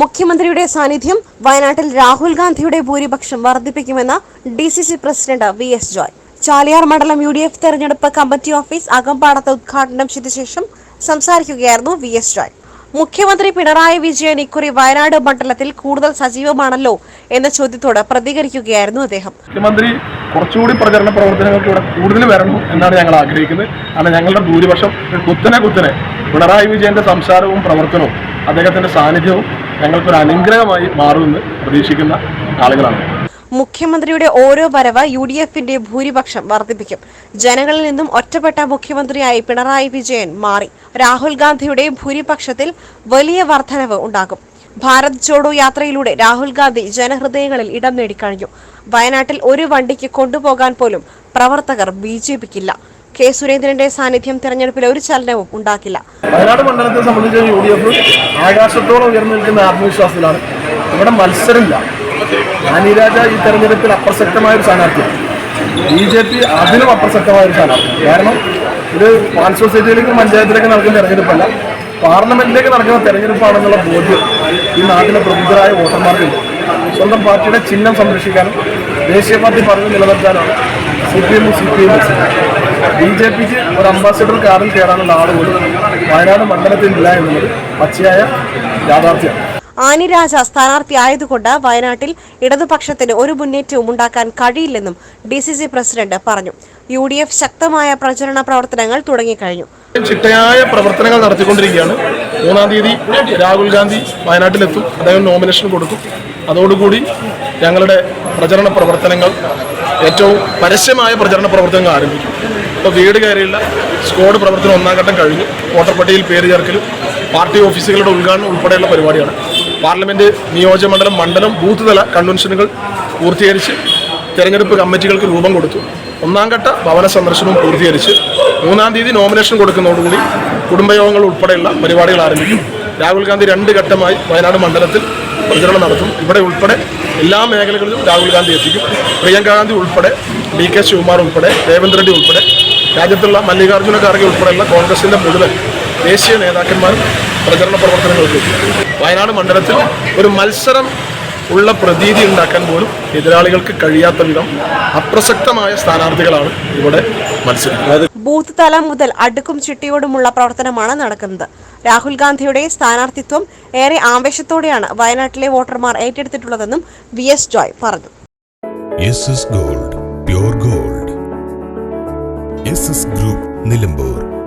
മുഖ്യമന്ത്രിയുടെ സാന്നിധ്യം വയനാട്ടിൽ രാഹുൽ ഗാന്ധിയുടെ ഭൂരിപക്ഷം വർദ്ധിപ്പിക്കുമെന്ന് D C C president V S Joy. Chaliyar മണ്ഡലം യു ഡി എഫ് തെരഞ്ഞെടുപ്പ് കമ്മിറ്റി ഓഫീസ് അകമ്പാടത്ത് ഉദ്ഘാടനം ചെയ്ത ശേഷം സംസാരിക്കുകയായിരുന്നു വി എസ് ജോയ്. മുഖ്യമന്ത്രി പിണറായി വിജയൻ ഇക്കുറി വയനാട് മണ്ഡലത്തിൽ കൂടുതൽ സജീവമാണല്ലോ എന്ന ചോദ്യത്തോട് പ്രതികരിക്കുകയായിരുന്നു അദ്ദേഹം. മുഖ്യമന്ത്രി കുറച്ചുകൂടി പ്രചരണ പ്രവർത്തനങ്ങൾക്ക് ഇവിടെ കൂടുതൽ വരണം എന്നാണ് ഞങ്ങൾ ആഗ്രഹിക്കുന്നത്. കാരണം ഞങ്ങളുടെ ഭൂരിപക്ഷം കുത്തനെ കുത്തനെ പിണറായി വിജയന്റെ സംസാരവും പ്രവർത്തനവും അദ്ദേഹത്തിന്റെ സാന്നിധ്യവും ഞങ്ങൾക്കൊരു അനുഗ്രഹമായി മാറുമെന്ന് പ്രതീക്ഷിക്കുന്ന ആളുകളാണ്. മുഖ്യമന്ത്രിയുടെ ഓരോ വരവ് യു ഡി എഫിന്റെ ഭൂരിപക്ഷം വർദ്ധിപ്പിക്കും. ജനങ്ങളിൽ നിന്നും ഒറ്റപ്പെട്ട മുഖ്യമന്ത്രിയായി പിണറായി വിജയൻ മാറി. രാഹുൽ ഗാന്ധിയുടെ ഭൂരിപക്ഷത്തിൽ വലിയ വർധനവ് ഉണ്ടാകും. ഭാരത് ജോഡോ യാത്രയിലൂടെ രാഹുൽ ഗാന്ധി ജനഹൃദയങ്ങളിൽ ഇടം നേടിക്കഴിഞ്ഞു. വയനാട്ടിൽ ഒരു വണ്ടിക്ക് കൊണ്ടുപോകാൻ പോലും പ്രവർത്തകർ ബി ജെ പിക്കില്ല. കെ സുരേന്ദ്രന്റെ സാന്നിധ്യം തെരഞ്ഞെടുപ്പിൽ ഒരു ചലനവും ഉണ്ടാക്കില്ല. വയനാട് മണ്ഡലത്തെ സംബന്ധിച്ച് യു ഡി എഫ് ആകാശത്തോളം ഉയർന്നു നിൽക്കുന്ന ആത്മവിശ്വാസത്തിലാണ്. ഇവിടെ മത്സരമില്ല. അനിരാജ ഈ തെരഞ്ഞെടുപ്പിൽ അപ്രസക്തമായ ഒരു സ്ഥാനാർത്ഥിയാണ്. ബി ജെ പി അതിലും അപ്രസക്തമായ ഒരു സ്ഥാനാർത്ഥി. കാരണം ഇത് പാൽ സൊസൈറ്റിയിലേക്കും പഞ്ചായത്തിലേക്ക് നടക്കുന്ന തെരഞ്ഞെടുപ്പല്ല. പാർലമെന്റിലേക്ക് നടക്കുന്ന തെരഞ്ഞെടുപ്പാണെന്നുള്ള ബോധ്യം ഈ നാട്ടിലെ പ്രബുദ്ധരായ വോട്ടർമാർക്കുണ്ട് സ്വന്തം പാർട്ടിയുടെ ചിഹ്നം സംരക്ഷിക്കാനും ദേശീയ പാർട്ടി പറഞ്ഞു നിലനിർത്താനാണ് സി പി എമ്മും സി പി എമ്മും ബി ജെ പിക്ക് ഒരു അംബാസിഡർ കാറിൽ കയറാനുള്ള ആൾ പോലും വയനാട് മണ്ഡലത്തിൽ ഇല്ല എന്നുള്ളത് പച്ചയായ യാഥാർത്ഥ്യമാണ് ആനിരാജ സ്ഥാനാർത്ഥി സ്ഥാനാർത്ഥിയായതുകൊണ്ട് വയനാട്ടിൽ ഇടതുപക്ഷത്തിന് ഒരു മുന്നേറ്റവും ഉണ്ടാക്കാൻ കഴിയില്ലെന്നും ഡി സി സി പ്രസിഡന്റ് പറഞ്ഞു. യു ഡി എഫ് ശക്തമായ പ്രചരണ പ്രവർത്തനങ്ങൾ തുടങ്ങിക്കഴിഞ്ഞു. ചിട്ടയായ പ്രവർത്തനങ്ങൾ നടത്തിക്കൊണ്ടിരിക്കുകയാണ്. മൂന്നാം തീയതി രാഹുൽ ഗാന്ധി വയനാട്ടിലെത്തും. അദ്ദേഹം നോമിനേഷൻ കൊടുക്കും. അതോടുകൂടി ഞങ്ങളുടെ പ്രചരണ പ്രവർത്തനങ്ങൾ ഏറ്റവും പരസ്യമായ പ്രചരണ പ്രവർത്തനങ്ങൾ ആരംഭിക്കും. ഇപ്പോൾ വീട് കയറിയുള്ള സ്ക്വാഡ് പ്രവർത്തനം ഒന്നാം ഘട്ടം കഴിഞ്ഞു. വോട്ടർപട്ടിയിൽ പേര് ചേർക്കലും. പാർട്ടി ഓഫീസുകളുടെ ഉദ്ഘാടനം ഉൾപ്പെടെയുള്ള പരിപാടിയാണ്. പാർലമെന്റ് നിയോജകമണ്ഡലം മണ്ഡലം ബൂത്ത് തല കൺവെൻഷനുകൾ പൂർത്തീകരിച്ച് തെരഞ്ഞെടുപ്പ് കമ്മിറ്റികൾക്ക് രൂപം കൊടുത്തു. ഒന്നാം ഘട്ട ഭവന സന്ദർശനവും പൂർത്തീകരിച്ച് മൂന്നാം തീയതി നോമിനേഷൻ കൊടുക്കുന്നതോടുകൂടി കുടുംബയോഗങ്ങൾ ഉൾപ്പെടെയുള്ള പരിപാടികൾ ആരംഭിക്കും. രാഹുൽ ഗാന്ധി രണ്ട് ഘട്ടമായി വയനാട് മണ്ഡലത്തിൽ പ്രചരണം നടത്തും. ഇവിടെ ഉൾപ്പെടെ എല്ലാ മേഖലകളിലും രാഹുൽ ഗാന്ധി എത്തിക്കും. പ്രിയങ്ക ഗാന്ധി ഉൾപ്പെടെ ഡി കെ ശിവകുമാർ ഉൾപ്പെടെ രേവന്ത് റെഡ്ഡി ഉൾപ്പെടെ രാജ്യത്തുള്ള മല്ലികാർജുന ഖാർഗെ ഉൾപ്പെടെയുള്ള കോൺഗ്രസിന്റെ മുഴുവൻ ദേശീയ നേതാക്കന്മാരും പ്രചരണ പ്രവർത്തനങ്ങൾക്ക് വയനാട് മണ്ഡലത്തിൽ ഒരു മത്സരം ഉള്ള പ്രതീതി ഉണ്ടാക്കാൻ പോലും എതിരാളികൾക്ക് കഴിയാത്ത വിധം അപ്രസക്തമായ സ്ഥാനാർത്ഥികളാണ് ഇവിടെ മത്സരിക്കുന്നത്. ബൂത്ത് തലം മുതൽ അടുക്കും ചിട്ടിയോടുമുള്ള പ്രവർത്തനമാണ് നടക്കുന്നത്. രാഹുൽ ഗാന്ധിയുടെ സ്ഥാനാർത്ഥിത്വം ഏറെ ആവേശത്തോടെയാണ് വയനാട്ടിലെ വോട്ടർമാർ ഏറ്റെടുത്തിട്ടുള്ളതെന്നും വി എസ് ജോയ് പറഞ്ഞു. Gold gold. ഗ്രൂപ്പ് നിലമ്പൂർ.